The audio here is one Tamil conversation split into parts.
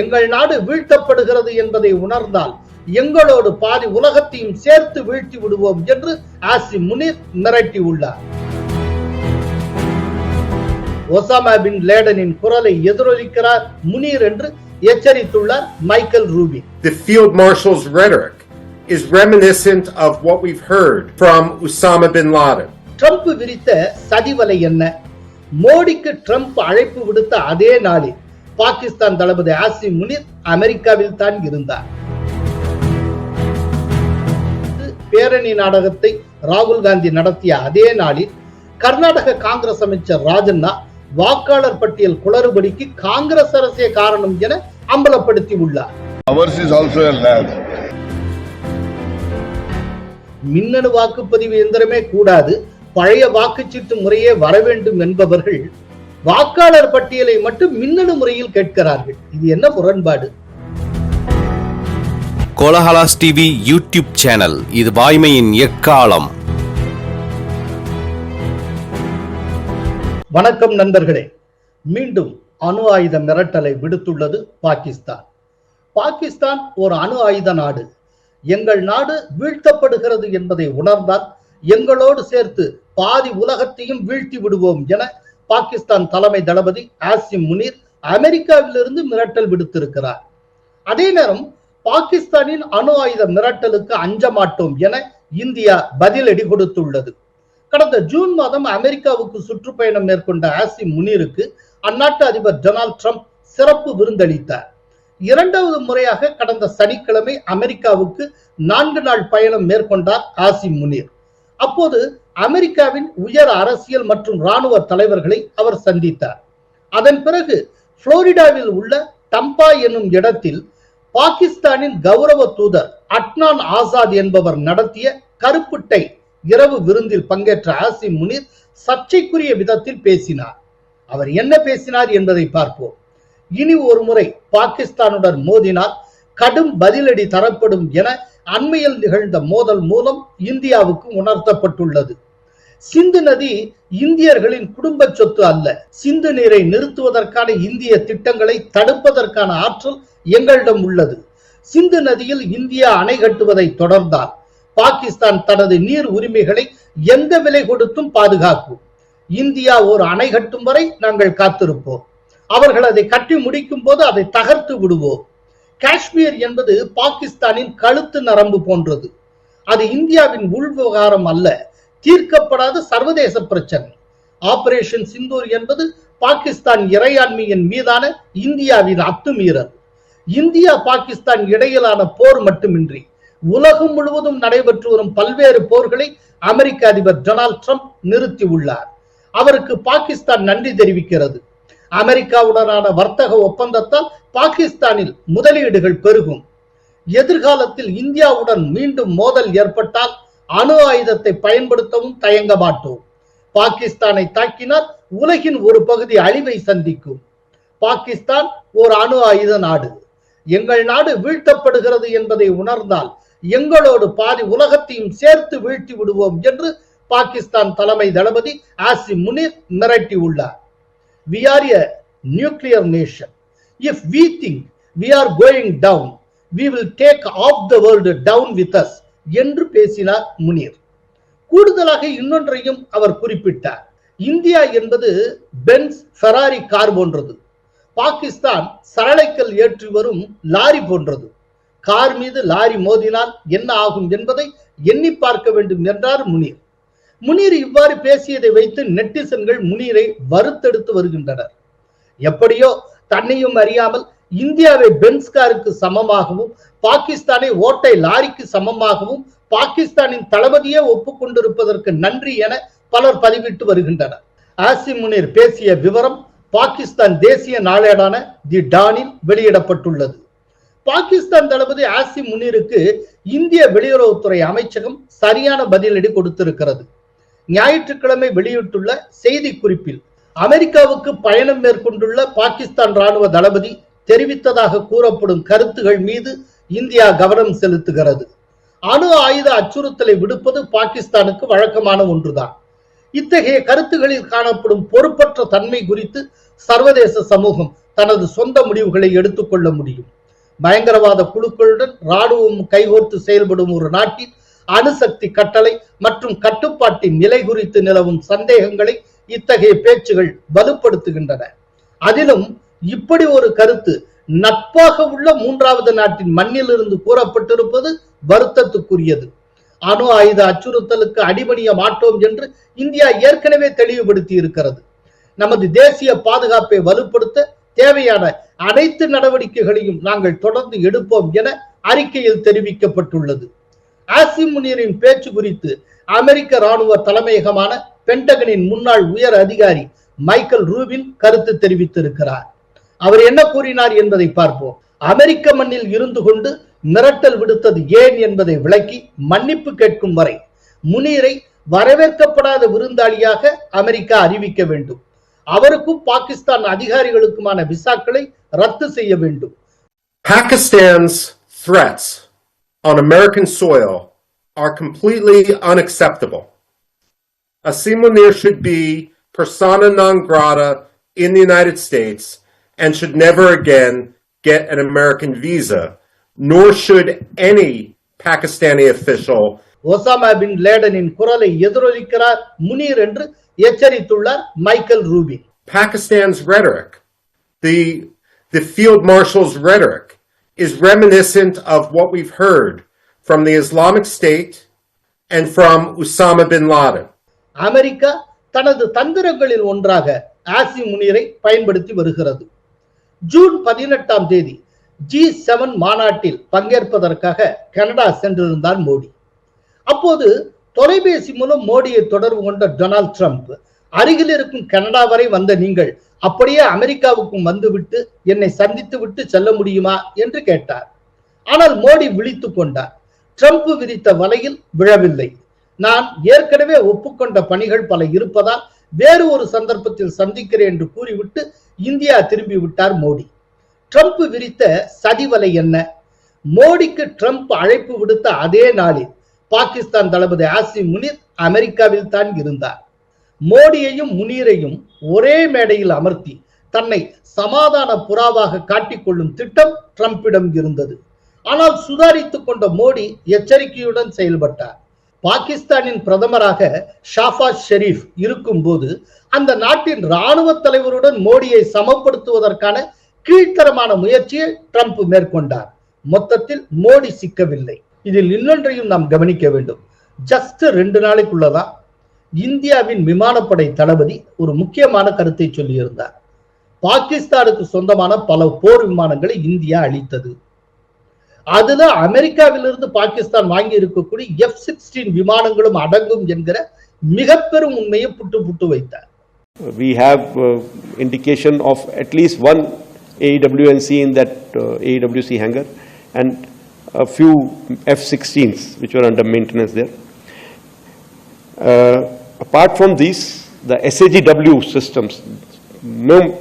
எங்கள் நாடு வீழ்த்தப்படுகிறது என்பதை உணர்ந்தால் எங்களோடு பாதி உலகத்தையும் சேர்த்து வீழ்த்தி விடுவோம் என்று ஆசி முனீர் மிரட்டியுள்ளார். ஒசாமா பின் லேடனின் குரலை எதிரொலிக்கிறார் முனீர் என்று எச்சரித்துள்ளார் Michael Rubin. The field marshal's rhetoric is reminiscent of what we've heard from Osama bin Laden. Trump விரித்த சதிவலை என்ன? மோடிக்கு ட்ரம்ப் அழைப்பு விடுத்த அதே நாளில் பாகிஸ்தான் தளபதி ஆசிம் முனீர் அமெரிக்காவில் தான் இருந்தார் பேரணி நாடகத்தை ராகுல் காந்தி நடத்திய அதே நாளில் கர்நாடக காங்கிரஸ் அமைச்சர் ராஜண்ணா வாக்காளர் பட்டியல் குளறுபடிக்கு காங்கிரஸ் அரசே காரணம் என அம்பலப்படுத்தி உள்ளார். மின்னணு வாக்குப்பதிவு எந்திரமே கூடாது பழைய வாக்குச்சீட்டு முறையே வர வேண்டும் என்பவர்கள் வாக்காளர் பட்டியலை மட்டும் மின்னணு முறையில் கேட்கிறார்கள். இது என்ன முரண்பாடு? கோலஹலாஸ் டிவி யூடியூப் சேனல் இது வாய்மையின் எக்காலம். வணக்கம் நண்பர்களே. மீண்டும் அணு ஆயுத மிரட்டலை விடுத்துள்ளது பாகிஸ்தான். பாகிஸ்தான் ஒரு அணு ஆயுத நாடு. எங்கள் நாடு வீழ்த்தப்படுகிறது என்பதை உணர்ந்தால் எங்களோடு சேர்த்து பாதி உலகத்தையும் வீழ்த்தி விடுவோம் என பாகிஸ்தான் தலைமை தளபதி ஆசிம் முனீர் அமெரிக்காவிலிருந்து மிரட்டல் விடுத்திருக்கிறார். அதே நேரம் பாகிஸ்தானின் அணு ஆயுத மிரட்டலுக்கு அஞ்ச மாட்டோம் என இந்தியா பதிலடி கொடுத்துள்ளது. கடந்த ஜூன் மாதம் அமெரிக்காவுக்கு சுற்றுப்பயணம் மேற்கொண்ட ஆசிம் முனீருக்கு அந்நாட்டு அதிபர் டொனால்ட் ட்ரம்ப் சிறப்பு விருந்தளித்தார். இரண்டாவது முறையாக கடந்த சனிக்கிழமை அமெரிக்காவுக்கு நான்கு நாள் பயணம் மேற்கொண்டார் ஆசிம் முனீர். அப்போது அமெரிக்காவின் உயர் அரசியல் மற்றும் ராணுவ தலைவர்களை அவர் சந்தித்தார். அதன் பிறகு புளோரிடாவில் உள்ள டம்பா என்னும் இடத்தில் பாகிஸ்தானின் கௌரவ தூதர் அட்னான் ஆசாத் என்பவர் நடத்திய கருப்புட்டை இரவு விருந்தில் பங்கேற்ற ஆசிம் முனிர் சர்ச்சைக்குரிய விதத்தில் பேசினார். அவர் என்ன பேசினார் என்பதை பார்ப்போம். இனி ஒரு முறை பாகிஸ்தானுடன் மோதினால் கடும் பதிலடி தரப்படும் என அண்மையில் நிகழ்ந்த மோதல் மூலம் இந்தியாவுக்கு உணர்த்தப்பட்டுள்ளது. சிந்து நதி இந்தியர்களின் குடும்ப சொத்து அல்ல. சிந்து நீரை நிறுத்துவதற்கான இந்திய திட்டங்களை தடுப்பதற்கான ஆற்றல் எங்களிடம் உள்ளது. சிந்து நதியில் இந்தியா அணை கட்டுவதை தொடர்ந்தால் பாகிஸ்தான் தனது நீர் உரிமைகளை எந்த விலை கொடுத்தும் பாதுகாக்கும். இந்தியா ஒரு அணை கட்டும் வரை நாங்கள் காத்திருப்போம். அவர்கள் அதை கட்டி முடிக்கும் போது அதை தகர்த்து விடுவோம். காஷ்மீர் என்பது பாகிஸ்தானின் கழுத்து நரம்பு போன்றது. அது இந்தியாவின் உள் விவகாரம் அல்ல தீர்க்கப்படாத சர்வதேச பிரச்சனை. ஆபரேஷன் சிந்தூர் என்பது பாகிஸ்தான் இறையாண்மையின் மீதான இந்தியாவின் அத்துமீறல். இந்தியா பாகிஸ்தான் இடையிலான போர் மட்டுமின்றி உலகம் முழுவதும் நடைபெற்று வரும் பல்வேறு போர்களை அமெரிக்க அதிபர் டொனால்ட் ட்ரம்ப் நிறுத்தி உள்ளார். அவருக்கு பாகிஸ்தான் நன்றி தெரிவிக்கிறது. அமெரிக்காவுடனான வர்த்தக ஒப்பந்தத்தால் பாகிஸ்தானில் முதலீடுகள் பெருகும். எதிர்காலத்தில் இந்தியாவுடன் மீண்டும் மோதல் ஏற்பட்டால் அணு ஆயுதத்தை பயன்படுத்தவும் தயங்க மாட்டோம். பாகிஸ்தானை தாக்கினால் உலகின் ஒரு பகுதி அழிவை சந்திக்கும். பாகிஸ்தான் ஒரு அணு ஆயுத நாடு. எங்கள் நாடு வீழ்த்தப்படுகிறது என்பதை உணர்ந்தால் எங்களோடு பாதி உலகத்தையும் சேர்த்து வீழ்த்தி விடுவோம் என்று பாகிஸ்தான் தலைமை தளபதி Asim Munir மிரட்டியுள்ளார். We are a nuclear nation If we think we are going down, we will take off the world down with us என்று பேசினார் முனீர். கூடுதலாக இன்னொன்றையும் அவர் குறிப்பிட்டார். இந்தியா என்பது பென்ஸ் ஃபெராரி கார் போன்றது. பாகிஸ்தான் சரளைக்கல் ஏற்றி வரும் லாரி போன்றது. கார் மீது லாரி மோதினால் என்ன ஆகும் என்பதை எண்ணி பார்க்க வேண்டும் என்றார் முனீர். முனீர் இவ்வாறு பேசியதை வைத்து நெட்டிசன்கள் முனீரை வறுத்தெடுத்து வருகின்றனர். எப்படியோ தன்னையும் அறியாமல் இந்தியாவை பென்ஸ்காருக்கு சமமாகவும் பாகிஸ்தானை ஓட்டை லாரிக்கு சமமாகவும் பாகிஸ்தானின் தளபதியே ஒப்புக்கொண்டிருப்பதற்கு நன்றி என பலர் பதிவிட்டு வருகின்றனர். ஆசிம் முனிர் பேசிய விவரம் பாகிஸ்தான் தேசிய நாளேடான தி டானில் வெளியிடப்பட்டுள்ளது. பாகிஸ்தான் தளபதி ஆசிம் முனிருக்கு இந்திய வெளியுறவுத்துறை அமைச்சகம் சரியான பதிலடி கொடுத்திருக்கிறது. ஞாயிற்றுக்கிழமை வெளியிட்டுள்ள செய்தி குறிப்பில் அமெரிக்காவுக்கு பயணம் மேற்கொண்டுள்ள பாகிஸ்தான் ராணுவ தளபதி தெரிவித்ததாக கூறப்படும் கருத்துகள் மீது இந்தியா கவனம் செலுத்துகிறது. அணு ஆயுத அச்சுறுத்தலை விடுப்பது பாகிஸ்தானுக்கு வழக்கமான ஒன்றுதான். இத்தகைய கருத்துகளில் காணப்படும் பொறுப்பற்ற தன்மை குறித்து சர்வதேச சமூகம் தனது சொந்த முடிவுகளை எடுத்துக்கொள்ள முடியும். பயங்கரவாத குழுக்களுடன் ராணுவம் கைகோர்த்து செயல்படும் ஒரு நாட்டின் அணுசக்தி கட்டளை மற்றும் கட்டுப்பாட்டின் நிலை குறித்து நிலவும் சந்தேகங்களை இத்தகைய பேச்சுகள் வலுப்படுத்துகின்றன. அதிலும் இப்படி ஒரு கருத்து நட்பாக உள்ள மூன்றாவது நாட்டின் மண்ணிலிருந்து கூறப்பட்டிருப்பது வருத்தத்துக்குரியது. அணு ஆயுத அச்சுறுத்தலுக்கு அடிபணிய மாட்டோம் என்று இந்தியா ஏற்கனவே தெளிவுபடுத்தி இருக்கிறது. நமது தேசிய பாதுகாப்பை வலுப்படுத்த தேவையான அனைத்து நடவடிக்கைகளையும் நாங்கள் தொடர்ந்து எடுப்போம் என அறிக்கையில் தெரிவிக்கப்பட்டுள்ளது. ஆசிம் முனீரின் பேச்சு குறித்து அமெரிக்க ராணுவ தலைமையகமான பென்டகனின் முன்னாள் உயர் அதிகாரி மைக்கேல் ரூபின் கருத்து தெரிவித்திருக்கிறார். அவர் என்ன கூறினார் என்பதை பார்ப்போம். அமெரிக்க மண்ணில் இருந்து கொண்டு மிரட்டல் விடுத்தது ஏன் என்பதை விளக்கி மன்னிப்பு கேட்கும் வரை முனீரை வரவேற்கப்படாத விருந்தாளியாக அமெரிக்கா அறிவிக்க வேண்டும். அவருக்கும் பாகிஸ்தான் அதிகாரிகளுக்குமான விசாக்களை ரத்து செய்ய வேண்டும். Pakistan's threats on American soil are completely unacceptable. Asim Munir should be persona non grata in the United States and should never again get an American visa, nor should any Pakistani official Osama bin லேடனின் குரலை எதிரொலிக்கிறார் முனீர் என்று எச்சரித்துள்ளார் Michael Rubin Pakistan's rhetoric, the, the field marshal's rhetoric, is reminiscent of what we've heard from the Islamic State and from Osama bin Laden. America தனது தந்திரங்களில் ஒன்றாக ஆசி முனீரை பயன்படுத்தி வருகிறது. ஜூன் பதினெட்டாம் தேதி ஜி செவன் மாநாட்டில் பங்கேற்பதற்காக கனடா சென்றிருந்தார் மோடி. அப்போது தொலைபேசி மூலம் மோடியை தொடர்பு கொண்ட டொனால்ட் ட்ரம்ப் அருகில் இருக்கும் கனடா வரை வந்த நீங்கள் அப்படியே அமெரிக்காவுக்கும் வந்துவிட்டு என்னை சந்தித்து விட்டு செல்ல முடியுமா? என்று கேட்டார். ஆனால் மோடி விழித்துக் கொண்டார். ட்ரம்ப் விதித்த வலையில் விழவில்லை. நான் ஏற்கனவே ஒப்புக்கொண்ட பணிகள் பல இருப்பதால் வேறு ஒரு சந்தர்ப்பத்தில் சந்திக்கிறேன் என்று கூறிவிட்டு இந்தியா திரும்பி விட்டார் மோடி. ட்ரம்ப் விரித்த சதிவலை என்ன? மோடிக்கு ட்ரம்ப் அழைப்பு விடுத்த அதே நாளில் பாகிஸ்தான் தளபதி ஆசிம் முனீர் அமெரிக்காவில் தான் இருந்தார். மோடியையும் முனீரையும் ஒரே மேடையில் அமர்த்தி தன்னை சமாதான புறாவாக காட்டிக்கொள்ளும் திட்டம் ட்ரம்பிடம் இருந்தது. ஆனால் சுதாரித்துக் கொண்ட மோடி எச்சரிக்கையுடன் செயல்பட்டார். பாகிஸ்தானின் பிரதமராக ஷாஃபாஸ் ஷெரீப் இருக்கும்போது அந்த நாட்டின் ராணுவ தலைவருடன் மோடியை சமப்படுத்துவதற்கான கீழ்த்தரமான முயற்சியை ட்ரம்ப் மேற்கொண்டார். மொத்தத்தில் மோடி சிக்கவில்லை. இதில் இன்னொன்றையும் நாம் கவனிக்க வேண்டும். ஜஸ்ட் ரெண்டு நாளைக்குள்ளதான் இந்தியாவின் விமானப்படை தளபதி ஒரு முக்கியமான கருத்தை சொல்லியிருந்தார். பாகிஸ்தானுக்கு சொந்தமான பல போர் விமானங்களை இந்தியா அளித்தது. அதுல அமெரிக்காவிலிருந்து பாகிஸ்தான் வாங்கி இருக்கக்கூடிய எஃப் சிக்ஸ்டீன் விமானங்களும் அடங்கும் என்கிற மிக பெரும் உண்மையை புட்டு புட்டு வைத்தார் We have uh, indication of at least one AWNC in that uh, AWC hangar and a few F-16s which were under maintenance there. Uh, Apart from these, the SAGW systems, mo-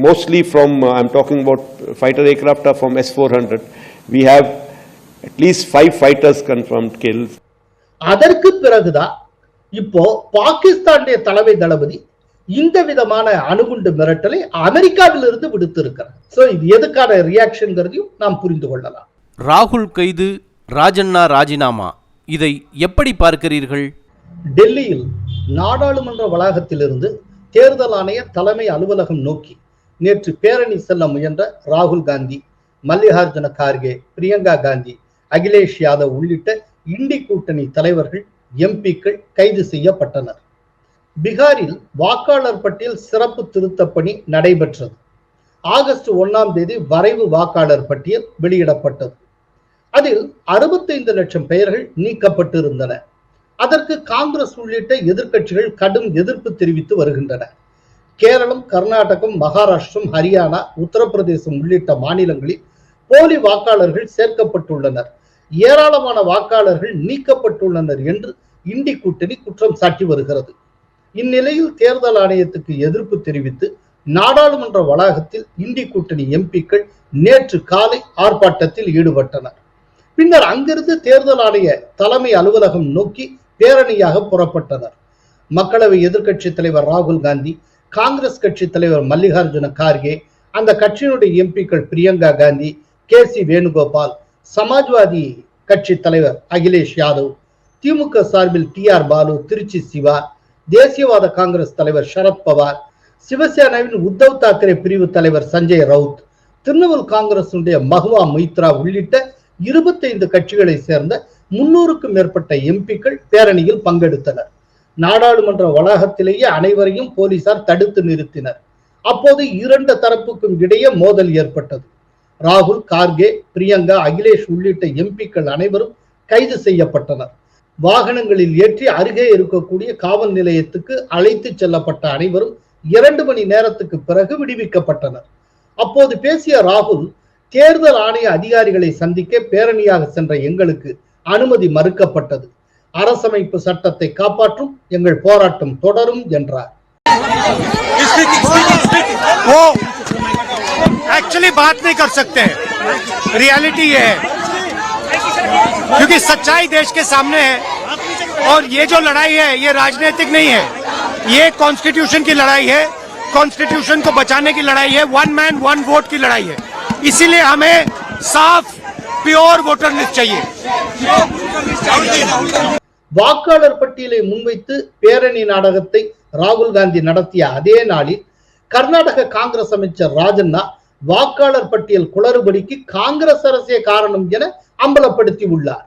mostly from, uh, I'm talking about fighter aircraft are from S-400. We have at least five fighters confirmed killed, அதற்கு பிறகுதான் இப்போ பாகிஸ்தானுடைய தலைமை தளபதி இந்த விதமான அணுகுண்டு மிரட்டலை அமெரிக்காவிலிருந்து விடுத்திருக்கிறார். சோ இது எதுக்கான ரியாக்ஷன்ங்கிறதையும் நாம் புரிந்து கொள்ளலாம். ராகுல் கைது ராஜண்ணா ராஜினாமா. இதை எப்படி பார்க்கிறீர்கள்? டெல்லியில் நாடாளுமன்ற வளாகத்திலிருந்து தேர்தல் ஆணைய தலைமை அலுவலகம் நோக்கி நேற்று பேரணி செல்ல முயன்ற ராகுல் காந்தி. மல்லிகார்ஜுன கார்கே பிரியங்கா காந்தி அகிலேஷ் யாதவ் உள்ளிட்ட இண்டி கூட்டணி தலைவர்கள் எம்பிக்கள் கைது செய்யப்பட்டனர். பீகாரில் வாக்காளர் பட்டியல் சிறப்பு திருத்தப் பணி நடைபெற்றது. ஆகஸ்ட் ஒன்னாம் தேதி வரைவு வாக்காளர் பட்டியல் வெளியிடப்பட்டது. அதில் அறுபத்தைந்து லட்சம் பெயர்கள் நீக்கப்பட்டிருந்தன. அதற்கு காங்கிரஸ் உள்ளிட்ட எதிர்க்கட்சிகள் கடும் எதிர்ப்பு தெரிவித்து வருகின்றன. கேரளம் கர்நாடகம் மகாராஷ்டிரம் ஹரியானா உத்தரப்பிரதேசம் உள்ளிட்ட மாநிலங்களில் போலி வாக்காளர்கள் சேர்க்கப்பட்டுள்ளனர். ஏராளமான வாக்காளர்கள் நீக்கப்பட்டுள்ளனர் என்று இண்டி கூட்டணி குற்றம் சாட்டி வருகிறது. இந்நிலையில் தேர்தல் ஆணையத்துக்கு எதிர்ப்பு தெரிவித்து நாடாளுமன்ற வளாகத்தில் இண்டி கூட்டணி எம்பிக்கள் நேற்று காலை ஆர்ப்பாட்டத்தில் ஈடுபட்டனர். பின்னர் அங்கிருந்து தேர்தல் ஆணைய தலைமை அலுவலகம் நோக்கி பேரணியாக புறப்பட்டனர். மக்களவை எதிர்க்கட்சி தலைவர் ராகுல் காந்தி காங்கிரஸ் கட்சி தலைவர் மல்லிகார்ஜுன கார்கே அந்த கட்சியினுடைய எம்பிக்கள் பிரியங்கா காந்தி கே சி வேணுகோபால் சமாஜ்வாதி கட்சி தலைவர் அகிலேஷ் யாதவ் திமுக சார்பில் டி ஆர் பாலு திருச்சி சிவா தேசியவாத காங்கிரஸ் தலைவர் சரத்பவார் சிவசேனாவின் உத்தவ் தாக்கரே பிரிவு தலைவர் சஞ்சய் ரவுத் திரிணாமுல் காங்கிரசுடைய மஹுவா மொய்த்ரா உள்ளிட்ட இருபத்தைந்து கட்சிகளை சேர்ந்த முன்னூறுக்கும் மேற்பட்ட எம்பிக்கள் பேரணியில் பங்கெடுத்தனர். நாடாளுமன்ற வளாகத்திலேயே அனைவரையும் போலீசார் தடுத்து நிறுத்தினர். அப்போது இரண்டு தரப்புக்கும் இடையே மோதல் ஏற்பட்டது. ராகுல் கார்கே பிரியங்கா அகிலேஷ் உள்ளிட்ட எம்பிக்கள் அனைவரும் கைது செய்யப்பட்டனர். வாகனங்களில் ஏற்றி அருகே இருக்கக்கூடிய காவல் நிலையத்துக்கு அழைத்து செல்லப்பட்ட அனைவரும் இரண்டு மணி நேரத்துக்கு பிறகு விடுவிக்கப்பட்டனர். அப்போது பேசிய ராகுல் தேர்தல் ஆணைய அதிகாரிகளை சந்திக்க பேரணியாக சென்ற எங்களுக்கு அனுமதி மறுக்கப்பட்டது. அரசமைப்பு சட்டத்தை காப்பாற்றும் எங்கள் போராட்டம் தொடரும் என்றார் वो एक्चुअली बात नहीं कर सकते रियलिटी ये है क्योंकि सच्चाई देश के सामने है और ये जो लड़ाई है ये राजनीतिक नहीं है ये कॉन्स्टिट्यूशन की लड़ाई है कॉन्स्टिट्यूशन को बचाने की लड़ाई है वन मैन वन वोट की लड़ाई है इसीलिए हमें साफ प्योर वोटर लिस्ट चाहिए வாக்காளர் பட்டியலை முன்வைத்து பேரணி நாடகத்தை ராகுல் காந்தி நடத்திய அதே நாளில் கர்நாடக காங்கிரஸ் அமைச்சர் ராஜண்ணா வாக்காளர் பட்டியல் குளறுபடிக்கு காங்கிரஸ் அரசே காரணம் என அம்பலப்படுத்தி உள்ளார்.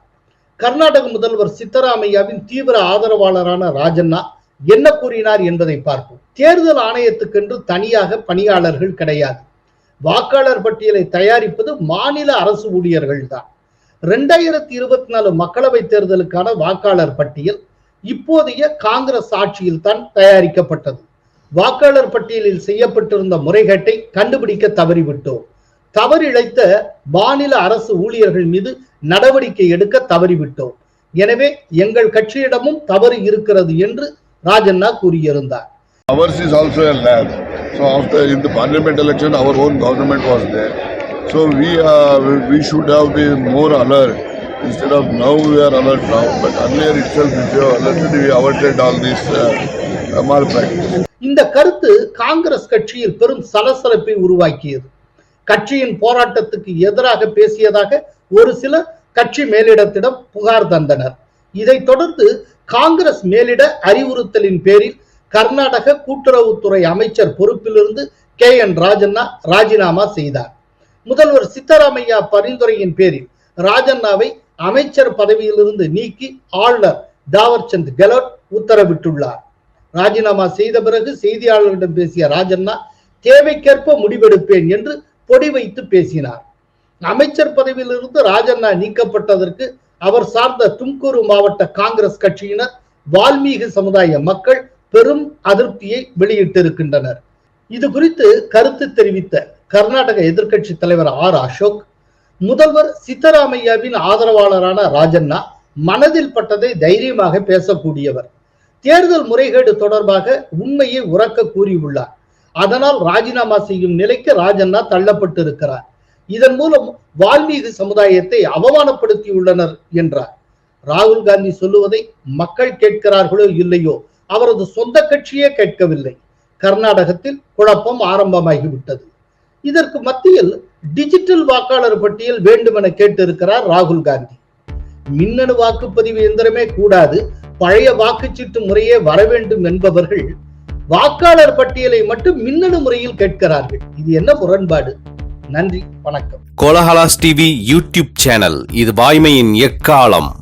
கர்நாடக முதல்வர் சித்தராமையாவின் தீவிர ஆதரவாளரான ராஜண்ணா என்ன கூறினார் என்பதை பார்ப்போம். தேர்தல் ஆணையத்துக்கென்று தனியாக பணியாளர்கள் கிடையாது. வாக்காளர் பட்டியலை தயாரிப்பது மாநில அரசு ஊழியர்கள் தான் ரெண்டாயிரத்தி இருபத்தி நாலு மக்களவை தேர்தலுக்கான வாக்காளர் பட்டியல் இப்போதைய காங்கிரஸ் ஆட்சியில் தான் தயாரிக்கப்பட்டது வாக்காளர் பட்டியலில் செய்யப்பட்டிருந்த முறைகேட்டை கண்டுபிடிக்க தவறிவிட்டோம் தவறிழைத்த மாநில அரசு ஊழியர்கள் மீது நடவடிக்கை எடுக்க தவறிவிட்டோம் எனவே எங்கள் கட்சியிடமும் தவறு இருக்கிறது என்று ராஜண்ணா கூறியிருந்தார் Ours is also a lab. So after in the parliament election, our own government was there. So we are, we should have been more alert. Instead of now we are alert now, but earlier itself if you alerted, we averted all this uh, malpractice. இந்த கருத்து காங்கிரஸ் கட்சியில் பெரும் சலசலப்பை உருவாக்கியது கட்சியின் போராட்டத்துக்கு எதிராக பேசியதாக ஒரு சிலர் கட்சி மேலிடத்திடம் புகார் தந்தனர் இதைத் தொடர்ந்து காங்கிரஸ் மேலிட அறிவுறுத்தலின் பேரில் கர்நாடக கூட்டுறவுத்துறை அமைச்சர் பொறுப்பிலிருந்து கே என் ராஜண்ணா ராஜினாமா செய்தார் முதல்வர் சித்தராமையா பரிந்துரையின் பேரில் ராஜண்ணாவை அமைச்சர் பதவியிலிருந்து நீக்கி ஆளுநர் தாவர்சந்த் கெலோட் உத்தரவிட்டுள்ளார். ராஜினாமா செய்த பிறகு செய்தியாளர்களிடம் பேசிய ராஜண்ணா தேவைக்கேற்ப முடிவெடுப்பேன் என்று பொடி வைத்து பேசினார். அமைச்சர் பதவியிலிருந்து ராஜண்ணா நீக்கப்பட்டதற்கு அவர் சார்ந்த தும்கூரு மாவட்ட காங்கிரஸ் கட்சியினர் வால்மீகி சமுதாய மக்கள் பெரும் அதிருப்தியை வெளியிட்டிருக்கின்றனர். இது குறித்து கருத்து தெரிவித்த கர்நாடக எதிர்க்கட்சி தலைவர் ஆர் அசோக் முதல்வர் சித்தராமையாவின் ஆதரவாளரான ராஜண்ணா மனதில் பட்டதை தைரியமாக பேசக்கூடியவர். தேர்தல் முறைகேடு தொடர்பாக உண்மையை உறக்க கூறியுள்ளார். அதனால் ராஜினாமா செய்யும் நிலைக்கு ராஜண்ணா தள்ளப்பட்டிருக்கிறார். இதன் மூலம் வால்மீகி சமுதாயத்தை அவமானப்படுத்தியுள்ளனர் என்றார். ராகுல் காந்தி சொல்லுவதை மக்கள் கேட்கிறார்களோ இல்லையோ அவரது சொந்த கட்சியே கேட்கவில்லை. கர்நாடகத்தில் குழப்பம் ஆரம்பமாகிவிட்டது. இதற்கு மத்தியில் டிஜிட்டல் வாக்காளர் பட்டியல் வேண்டுமென கேட்டிருக்கிறார் ராகுல் காந்தி. மின்னணு வாக்குப்பதிவு எந்திரமே கூடாது பழைய வாக்குச்சீட்டு முறையே வர வேண்டும் என்பவர்கள் வாக்காளர் பட்டியலை மட்டும் மின்னணு முறையில் கேட்கிறார்கள். இது என்ன முரண்பாடு? நன்றி வணக்கம். கோலஹலாஸ் டிவி யூடியூப் சேனல் இது வாய்மையின் எக்காலம்.